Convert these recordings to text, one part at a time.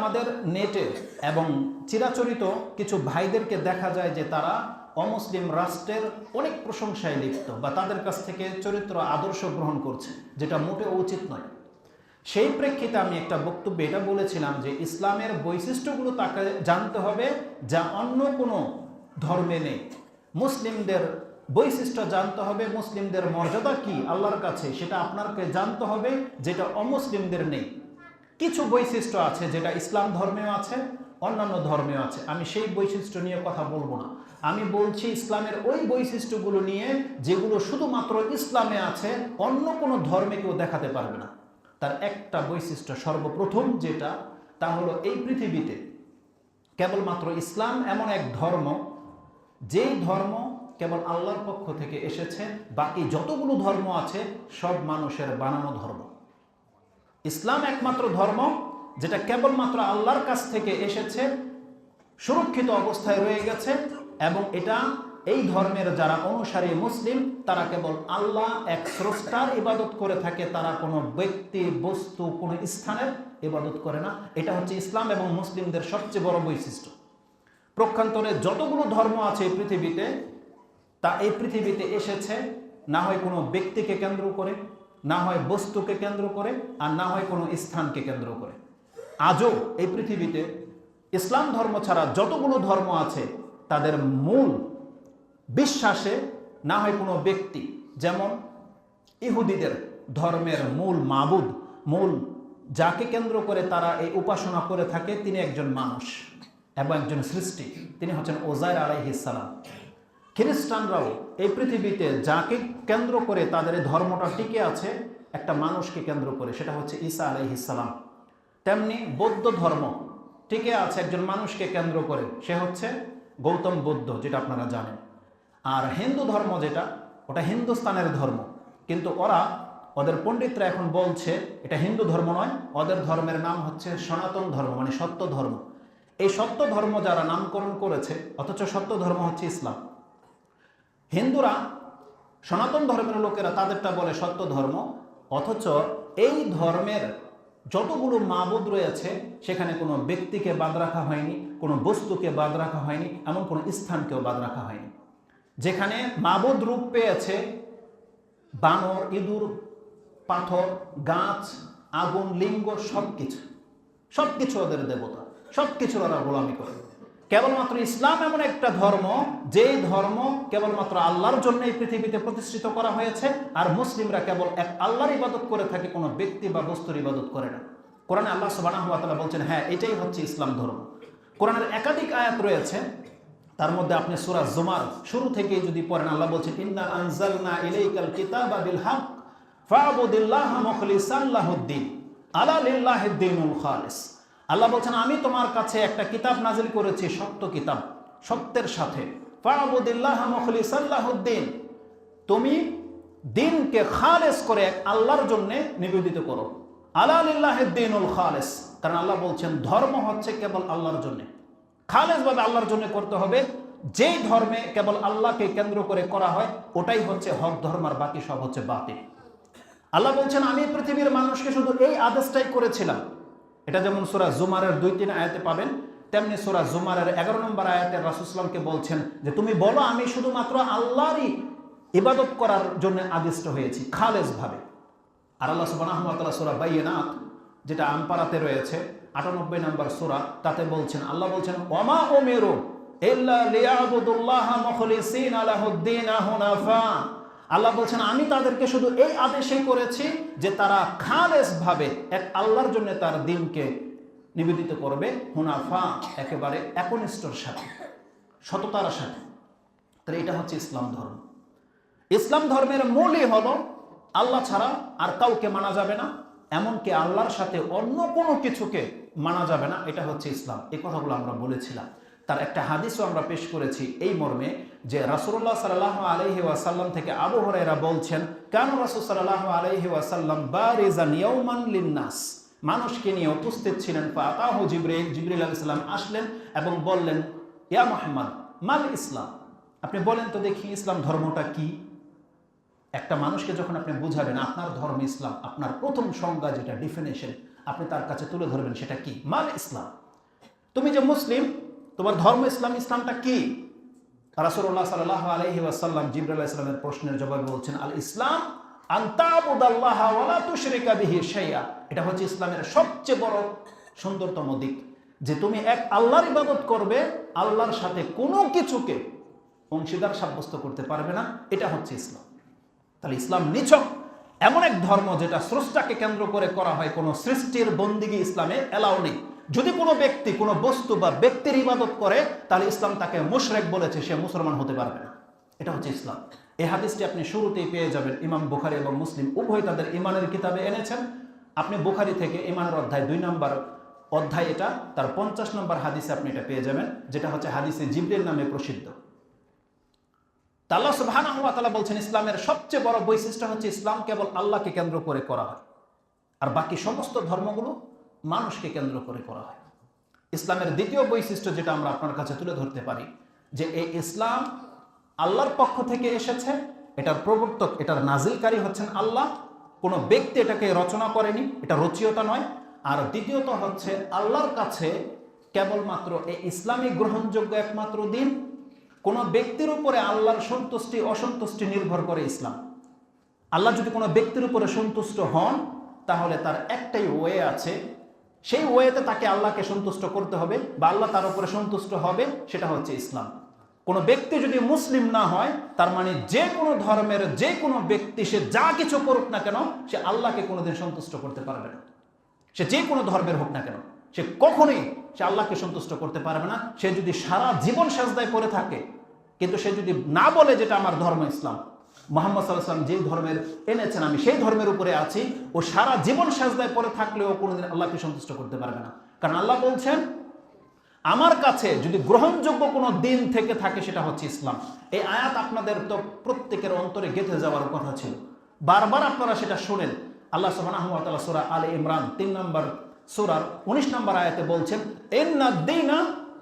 আমাদের নেটে এবং চিরাচরিত কিছু ভাইদেরকে দেখা যায় যে তারা অমুসলিম রাষ্ট্রের অনেক প্রশংসায় লিপ্ত বা তাদের কাছ থেকে চরিত্র আদর্শ গ্রহণ করছে, যেটা মোটেও উচিত নয়। সেই প্রেক্ষিতে আমি একটা বক্তব্যে এটা বলেছিলাম যে ইসলামের বৈশিষ্ট্যগুলো তাকে জানতে হবে যা অন্য কোনো ধর্মে নেই। মুসলিমদের বৈশিষ্ট্য জানতে হবে, মুসলিমদের মর্যাদা কি আল্লাহর কাছে সেটা আপনাকে জানতে হবে, যেটা অমুসলিমদের নেই। কিছু বৈশিষ্ট্য আছে যেটা ইসলাম ধর্মেও আছে, অন্যান্য ধর্মেও আছে। আমি সেই বৈশিষ্ট্য নিয়ে কথা বলব না। আমি বলছি ইসলামের ওই বৈশিষ্ট্যগুলো নিয়ে যেগুলো শুধুমাত্র ইসলামে আছে, অন্য কোনো ধর্মে কেউ দেখাতে পারবে না। তার একটা বৈশিষ্ট্য সর্বপ্রথম যেটা, তা হলো এই পৃথিবীতে কেবলমাত্র ইসলাম এমন এক ধর্ম, যেই ধর্ম কেবল আল্লাহর পক্ষ থেকে এসেছে, বাকি যতগুলো ধর্ম আছে, সব মানুষের বানানো ধর্ম। ইসলাম একমাত্র ধর্ম যেটা কেবলমাত্র আল্লাহর কাছ থেকে এসেছে, সুরক্ষিত অবস্থায় রয়ে গেছে, এবং এটা এই ধর্মের যারা অনুসারী মুসলিম, তারা কেবল আল্লাহ এক স্রষ্টার ইবাদত করে থাকে, তারা কোনো ব্যক্তি, বস্তু, কোনো স্থানের ইবাদত করে না। এটা হচ্ছে ইসলাম এবং মুসলিমদের সবচেয়ে বড় বৈশিষ্ট্য। প্রক্ষান্তরে যতগুলো ধর্ম আছে এই পৃথিবীতে, তা এই পৃথিবীতে এসেছে, না হয় কোনো ব্যক্তিকে কেন্দ্র করে না হয় বস্তুকে কেন্দ্র করে আর না হয় কোনো স্থানকে কেন্দ্র করে। আজও এই পৃথিবীতে ইসলাম ধর্ম ছাড়া যতগুলো ধর্ম আছে, তাদের মূল বিশ্বাসে না হয় কোনো ব্যক্তি, যেমন ইহুদিদের ধর্মের মূল মাবুদ, মূল যাকে কেন্দ্র করে তারা এই উপাসনা করে থাকে, তিনি একজন মানুষ এবং একজন সৃষ্টি। তিনি হচ্ছেন ওজাইর আলাইহিসালাম খ্রিস্টানরাও এই পৃথিবীতে যাকে কেন্দ্র করে তাদের ধর্মটা টিকে আছে, একটা মানুষকে কেন্দ্র করে, সেটা হচ্ছে ঈসা আলাইহিসালাম তেমনি বৌদ্ধ ধর্ম টিকে আছে একজন মানুষকে কেন্দ্র করে, সে হচ্ছে গৌতম বুদ্ধ, যেটা আপনারা জানেন। আর হিন্দু ধর্ম যেটা, ওটা হিন্দুস্তানের ধর্ম। কিন্তু ওরা, ওদের পণ্ডিতরা এখন বলছে, এটা হিন্দু ধর্ম নয়, ওদের ধর্মের নাম হচ্ছে সনাতন ধর্ম মানে সত্য ধর্ম। এই সত্য ধর্ম যারা নামকরণ করেছে, অথচ সত্য ধর্ম হচ্ছে ইসলাম। হিন্দুরা সনাতন ধর্মের লোকেরা তাদেরটা বলে সত্য ধর্ম, অথচ এই ধর্মের যতগুলো মাবুদ রয়েছে, সেখানে কোনো ব্যক্তিকে বাদ রাখা হয়নি, কোনো বস্তুকে বাদ রাখা হয়নি, এমন কোনো স্থানকেও বাদ রাখা হয়নি। যেখানে মাবুদ রূপ পেয়েছে বানর, ইঁদুর, পাথর, গাছ, আগুন, লিঙ্গ সব কিছু সব কিছু ওদের দেবতা সব কিছু ওরা গোলামি করে। কেবলমাত্র ইসলাম এমন একটা ধর্ম যেই ধর্ম কেবলমাত্র আল্লাহর জন্য এই পৃথিবীতে প্রতিষ্ঠিত করা হয়েছে, আর মুসলিমরা কেবল এক আল্লাহর ইবাদত করে থাকে, কোনো ব্যক্তি বা বস্তুর ইবাদত করে না। কোরআনে আল্লাহ সুবাহ বলছেন হ্যাঁ এটাই হচ্ছে ইসলাম ধর্ম। কোরআনের একাধিক আয়াত রয়েছে, তার মধ্যে আপনি সুরা জুমার শুরু থেকে যদি পড়েন, আল্লাহ বলছেন, ইন্না আনজালনা ইলাইকাল কিতাবা বিল হক, ফাবুদিল্লাহ মুখলিসান লাহুদ্দিন আলা লিল্লাহিদ্দিনুল খালিস। আল্লাহ বলছেন, আমি তোমার কাছে একটা কিতাব নাজিল করেছি, সত্য কিতাব, সত্যের সাথে। লাহুদ্দিন। তুমি দিনকে খালেস করে আল্লাহর জন্য নিবেদিত করো। আলা লিল্লাহিদ্দিনুল খালিস। কারণ আল্লাহ বলছেন, ধর্ম হচ্ছে কেবল আল্লাহর জন্য। খালেজভাবে আল্লাহর জন্য করতে হবে। যেই ধর্মে কেবল আল্লাহকে কেন্দ্র করে করা হয়, ওটাই হচ্ছে হক, ধর্ম আর বাকি সব হচ্ছে বাতিল। আল্লাহ বলছেন, আমি পৃথিবীর মানুষকে শুধু এই আদেশটাই করেছিলাম এটা যেমন সোরা জুমারের দুই, তিন আয়াতে পাবেন, তেমনি সোরা জুমারের এগারো নম্বর আয়াতে রাসুসলামকে বলছেন যে, তুমি বলো, আমি শুধুমাত্র আল্লাহরই ইবাদত করার জন্য আদিষ্ট হয়েছি খালেজ ভাবে আর আল্লাহ সুবাহ সোরা বাইনাথ যেটা আমপাড়াতে রয়েছে, আটানব্বই নম্বর সোরা, তাতে বলছেন, আল্লাহ বলছেন, ওমা ও মেরো আল্লাহ বলছেন, আমি তাদেরকে শুধু এই আদেশই করেছি যে তারা খালেস ভাবে এক আল্লাহর জন্য তার দিনকে নিবেদিত করবে, হুনাফা একেবারে একনিষ্ঠর সাথে, সততার সাথে। তাহলে এটা হচ্ছে ইসলাম ধর্ম। ইসলাম ধর্মের মূলই হলো আল্লাহ ছাড়া আর কাউকে মানা যাবে না, এমনকি আল্লাহর সাথে অন্য কোনো কিছুকে মানা যাবে না, এটা হচ্ছে ইসলাম। এই কথাগুলো আমরা বলেছিলাম। তার একটা হাদিসও আমরা পেশ করেছি এই মর্মে যে রাসুল্লাহ সাল্লাহ আলহি ওয়াসাল্লাম থেকে আবু হরাইরা বলছেন, কেন রাসুল সাল্লাহ আলহি ওয়াসাল্লাম বারিজান ইয়ৌমান লিন্নাস? মানুষকে নিয়ে উপস্থিত ছিলেন, ফাতাহ জিব্রিল, জিবরিল আলাইসাল্লাম আসলেন এবং বললেন, ইয়া মোহাম্মদ, মাল ইসলাম? আপনি বলেন তো দেখি ইসলাম ধর্মটা কি? একটা মানুষকে যখন আপনি বুঝাবেন, আপনার ধর্ম ইসলাম, আপনার প্রথম সংজ্ঞা যেটা ডিফিনেশন আপনি তার কাছে তুলে ধরবেন সেটা কি? মাল ইসলাম। তুমি যে মুসলিম, তোমার ধর্ম ইসলাম, ইসলামটা কি? রাসুল্লাহ সাল্লাহ আলহি ওয়াসাল্লাম জিবরুল্লাহ ইসলামের প্রশ্নের জবাবে বলছেন, আল ইসলাম আন্তাবুদাল্লাহ ওয়ালা তুশরিকা এটা হচ্ছে ইসলামের সবচেয়ে বড় সুন্দরতম দিক, যে তুমি এক আল্লাহর ইবাদত করবে, আল্লাহর সাথে কোনো কিছুকে অংশীদার সাব্যস্ত করতে পারবে না, এটা হচ্ছে ইসলাম। তাহলে ইসলাম নিছক। এমন এক ধর্ম যেটা স্রষ্টাকে কেন্দ্র করে করা হয়, কোনো সৃষ্টির বন্দিগি ইসলামে এলাও নেই। যদি কোনো ব্যক্তি, কোনো বস্তু বা ব্যক্তির ইবাদত করে, তাহলে ইসলাম তাকে মুশরেক বলেছে, সে মুসলমান হতে পারবে না। এটা হচ্ছে ইসলাম। এই হাদিসটি আপনি শুরুতেই পেয়ে যাবেন। ইমাম বুখারি এবং মুসলিম উভয় তাদের ইমানের কিতাবে এনেছেন। আপনি বুখারি থেকে ইমানের অধ্যায় দুই নম্বর অধ্যায় এটা, তার পঞ্চাশ নম্বর হাদিসে আপনি এটা পেয়ে যাবেন, যেটা হচ্ছে হাদিসে জিবরিল নামে প্রসিদ্ধ। তা আল্লাহ সুবহানাহু ওয়া বলছেন, ইসলামের সবচেয়ে বড় বৈশিষ্ট্য হচ্ছে ইসলাম কেবল আল্লাহকে কেন্দ্র করে করা হয়। আর বাকি সমস্ত ধর্মগুলো মানুষকে কেন্দ্র করে করা হয়। ইসলামের দ্বিতীয় বৈশিষ্ট্য যেটা আমরা আপনার কাছে তুলে ধরতে পারি, যে এই ইসলাম আল্লাহর পক্ষ থেকে এসেছে, এটার প্রবর্তক, এটার নাজিলকারী হচ্ছেন আল্লাহ। কোনো ব্যক্তি এটাকে রচনা করেনি, এটা রচিয়তা নয়। আর দ্বিতীয়ত হচ্ছে আল্লাহর কাছে কেবলমাত্র এই ইসলামী গ্রহণযোগ্য একমাত্র দিন। কোনো ব্যক্তির উপরে আল্লাহর সন্তুষ্টি, অসন্তুষ্টি নির্ভর করে ইসলাম। আল্লাহ যদি কোনো ব্যক্তির উপরে সন্তুষ্ট হন, তাহলে তার একটাই ওয়ে আছে সেই ওয়েতে তাকে আল্লাহকে সন্তুষ্ট করতে হবে বা আল্লাহ তার উপরে সন্তুষ্ট হবে, সেটা হচ্ছে ইসলাম। কোনো ব্যক্তি যদি মুসলিম না হয়, তার মানে যে কোনো ধর্মের যে কোনো ব্যক্তি, সে যা কিছু করুক না কেন, সে আল্লাহকে কোনোদিন সন্তুষ্ট করতে পারবে না। সে যে কোনো ধর্মের হোক না কেন, সে কখনোই সে আল্লাহকে সন্তুষ্ট করতে পারবে না। সে যদি সারা জীবন সাজদায় করে থাকে, কিন্তু সে যদি না বলে যেটা আমার ধর্ম ইসলাম মোহাম্মদ সাল্লাম যেই ধর্মের এনেছেন, আমি সেই ধর্মের উপরে আছি ও সারা জীবন সাজদায় পরে থাকলেও কোনোদিন আল্লাহকে সন্তুষ্ট করতে পারবে না। কারণ আল্লাহ বলছেন, আমার কাছে যদি গ্রহণযোগ্য কোনো দিন থেকে থাকে সেটা হচ্ছে ইসলাম। এই আয়াত আপনাদের তো প্রত্যেকের অন্তরে গেঁথে যাওয়ার কথা ছিল। বারবার আপনারা সেটা শোনেন। আল্লাহ সুবাহ সোরা আল ইমরান তিন নম্বর সোরার উনিশ নম্বর আয়াতে বলছেন এন্না দিনা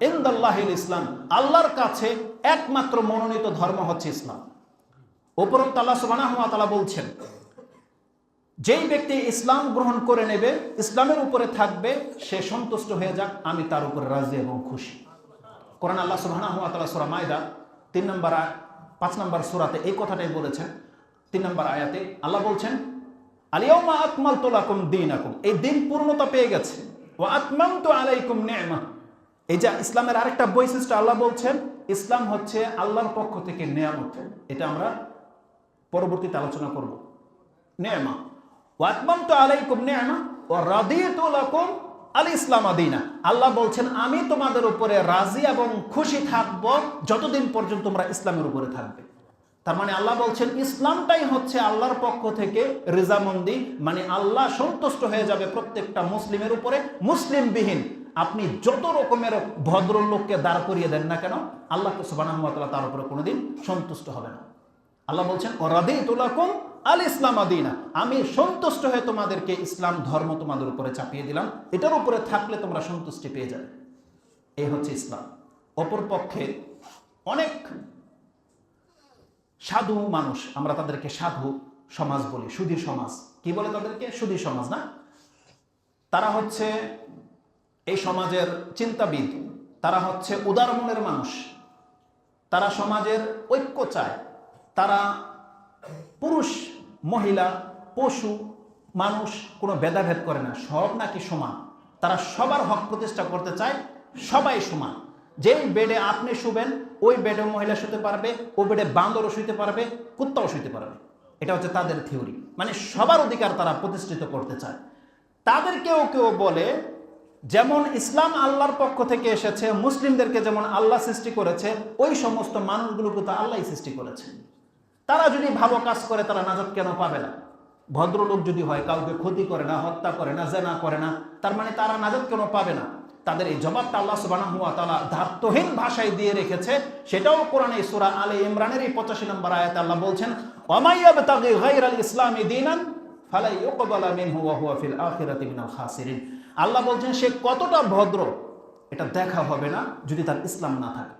ইন্দাল্লাহিল ইসলাম। আল্লাহর কাছে একমাত্র মনোনীত ধর্ম হচ্ছে ইসলাম। উপরন্ত আল্লাহ সুবাহ বলছেন, যেই ব্যক্তি ইসলাম গ্রহণ করে নেবে, ইসলামের উপরে থাকবে, সে সন্তুষ্ট হয়ে যাক, আমি তার উপরে রাজি এবং খুশি। কোরআন আল্লাহ সুবাহ সুরা মায়দা, তিন নম্বর পাঁচ নম্বর সুরাতে এই কথাটাই বলেছেন। তিন নম্বর আয়াতে আল্লাহ বলছেন আলিয়াউমা আকমাল তোলাকুম দিন আকুম এই দিন পূর্ণতা পেয়ে গেছে। ও আত্মাম তো আলাইকুম নেমা এই যে ইসলামের আরেকটা বৈশিষ্ট্য আল্লাহ বলছেন, ইসলাম হচ্ছে আল্লাহর পক্ষ থেকে নেয়ামত। এটা আমরা পরবর্তীতে আলোচনা করব। নেমা ওয়াকমাম তো আলাইকুম নেমা ও রাদিয়াতু লাকুম আল ইসলাম আদিনা। আল্লাহ বলছেন, আমি তোমাদের উপরে রাজি এবং খুশি থাকব যতদিন পর্যন্ত তোমরা ইসলামের উপরে থাকবে। তার মানে আল্লাহ বলছেন, ইসলামটাই হচ্ছে আল্লাহর পক্ষ থেকে রেজামন্দি মানে আল্লাহ সন্তুষ্ট হয়ে যাবে প্রত্যেকটা মুসলিমের উপরে মুসলিম বিহীন আপনি যত রকমের ভদ্রলোককে দাঁড় করিয়ে দেন না কেন, আল্লাহ সুবাহ তার উপরে কোনোদিন সন্তুষ্ট হবে না। আল্লাহ বলছেন অরাদি তুলাকুম আল ইসলাম আদিনা আমি সন্তুষ্ট হয়ে তোমাদেরকে ইসলাম ধর্ম তোমাদের উপরে চাপিয়ে দিলাম। এটার উপরে থাকলে তোমরা সন্তুষ্টি পেয়ে যাবে। এই হচ্ছে ইসলাম। অপর পক্ষে অনেক সাধু মানুষ, আমরা তাদেরকে সাধু সমাজ বলি, সুধী সমাজ। কি বলে তাদেরকে? সুধী সমাজ, না? তারা হচ্ছে এই সমাজের চিন্তাবিদ। তারা হচ্ছে উদার মনের মানুষ। তারা সমাজের ঐক্য চায়। তারা পুরুষ, মহিলা, পশু, মানুষ কোনো ভেদাভেদ করে না, সব নাকি সমান। তারা সবার হক প্রতিষ্ঠা করতে চায় সবাই সমান। যেই বেডে আপনি শুবেন, ওই বেডে মহিলা শুতে পারবে, ও বেডে বান্দরও শুইতে পারবে, কুত্তাও শুইতে পারবে। এটা হচ্ছে তাদের থিওরি। মানে সবার অধিকার তারা প্রতিষ্ঠিত করতে চায়। তাদের কেউ কেউ বলে, যেমন ইসলাম আল্লাহর পক্ষ থেকে এসেছে, মুসলিমদেরকে যেমন আল্লাহ সৃষ্টি করেছে, ওই সমস্ত মানুষগুলোকে তো আল্লাহ সৃষ্টি করেছে। তারা যদি ভালো কাজ করে, তারা নাজাত কেন পাবে না? ভদ্রলোক যদি হয়, কাউকে ক্ষতি করে না, হত্যা করে না, জেনা করে না, তার মানে তারা নাজাত কেন পাবে না? তাদের এই জবাবটা আল্লাহ সুবাহ তালা ধার্তহীন ভাষায় দিয়ে রেখেছে। সেটাও কোরআনে সুরা আলে ইমরানের এই পঁচাশি নম্বর আয়াত আল্লাহ বলছেন অমাইয়াব তাগি গাইর আল ইসলামী দিনান ফালাই মিনহু ওয়া হুয়া ফিল আখিরাতি খাসিরিন। আল্লাহ বলছেন, সে কতটা ভদ্র, এটা দেখা হবে না যদি তার ইসলাম না থাকে।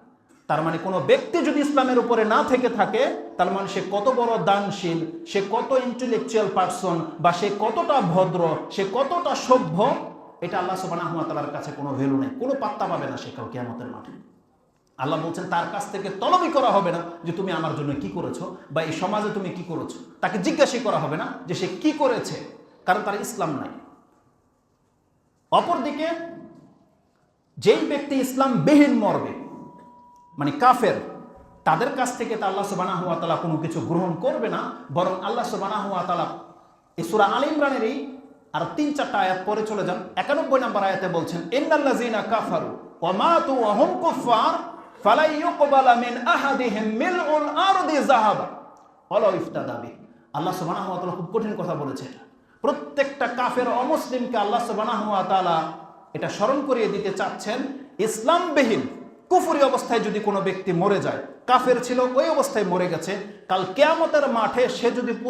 তার মানে কোনো ব্যক্তি যদি ইসলামের উপরে না থেকে থাকে, তার মানে সে কত বড় দানশীল, সে কত ইন্টেলেকচুয়াল পার্সন বা সে কতটা ভদ্র, সে কতটা সভ্য, এটা আল্লাহ সুবহানাহু ওয়া তাআলার কাছে কোনো ভ্যালু নেই, কোনো পাত্তা পাবে না সে কাউকে কিয়ামতের মাঠে। আল্লাহ বলছেন, তার কাছ থেকে তলবি করা হবে না যে তুমি আমার জন্য কি করেছ বা এই সমাজে তুমি কি করেছ। তাকে জিজ্ঞাসা করা হবে না যে সে কি করেছে, কারণ তার ইসলাম নাই। অপরদিকে, যেই ব্যক্তি ইসলাম বিহীন মরবে মানে কাফের, তাদের কাছ থেকে তা আল্লাহ সুবানাহ তালা কোনো কিছু গ্রহণ করবে না, বরং আল্লাহ সুবানাহ তালা এই সুরা আল ইমরানেরই আর তিন চারটা আয়াত পরে চলে যান। একানব্বই নম্বর আয়াতে বলছেন, ইন্নাল্লাযীনা কাফারু ওয়া মাতু ওয়া হুম কুফার ফালাই ইউকবালা মিন আহাদিহিম মিলউল আরদি যাহাবা। ওয়ালাউ ইফতাদা বিহি। আল্লাহ তাআলা খুব কঠিন কথা বলেছে প্রত্যেকটা কাফের অমুসলিমকে আল্লাহ তাআলা এটা স্মরণ করিয়ে দিতে চাচ্ছেন ইসলামবিহীন কুফরি অবস্থায় যদি কোনো ব্যক্তি মরে যায়, কাফের ছিল, ওই অবস্থায় মরে গেছে। কাল কেয়ামতের মাঠে সে যদি পুরা